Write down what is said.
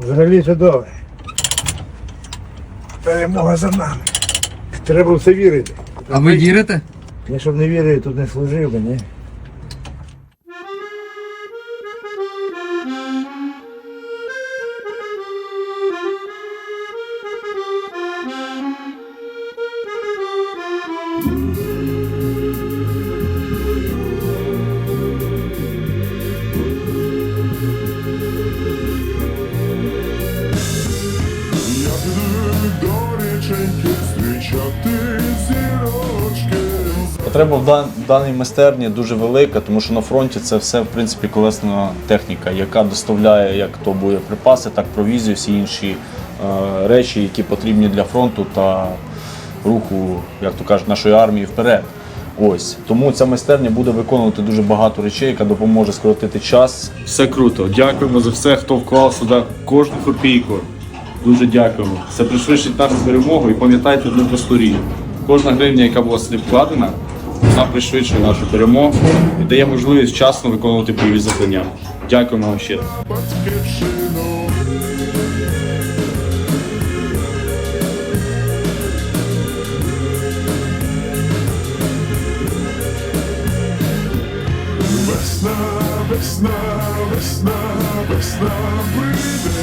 Взагалі чудове. Перемога за нами. Треба в це вірити. А ви вірите? Я щоб не вірив, тут не служив би, ні? Потреба в дан- даній майстерні дуже велика, тому що на фронті це все в принципі колесна техніка, яка доставляє як то боєприпаси, так провізію, всі інші е, речі, які потрібні для фронту та руху, як то кажуть, нашої армії вперед. Ось тому ця майстерня буде виконувати дуже багато речей, яка допоможе скоротити час. Все круто. Дякуємо за все, хто вклав сюди кожну копійку. Дуже дякуємо. Це пришвидшить нашу перемогу і пам'ятайте одну просту. Кожна гривня, яка була сюди вкладена, вона пришвидшує нашу перемогу і дає можливість вчасно виконувати бойові завдання. Дякуємо вам ще. Весна, весна, весна, весна прийде.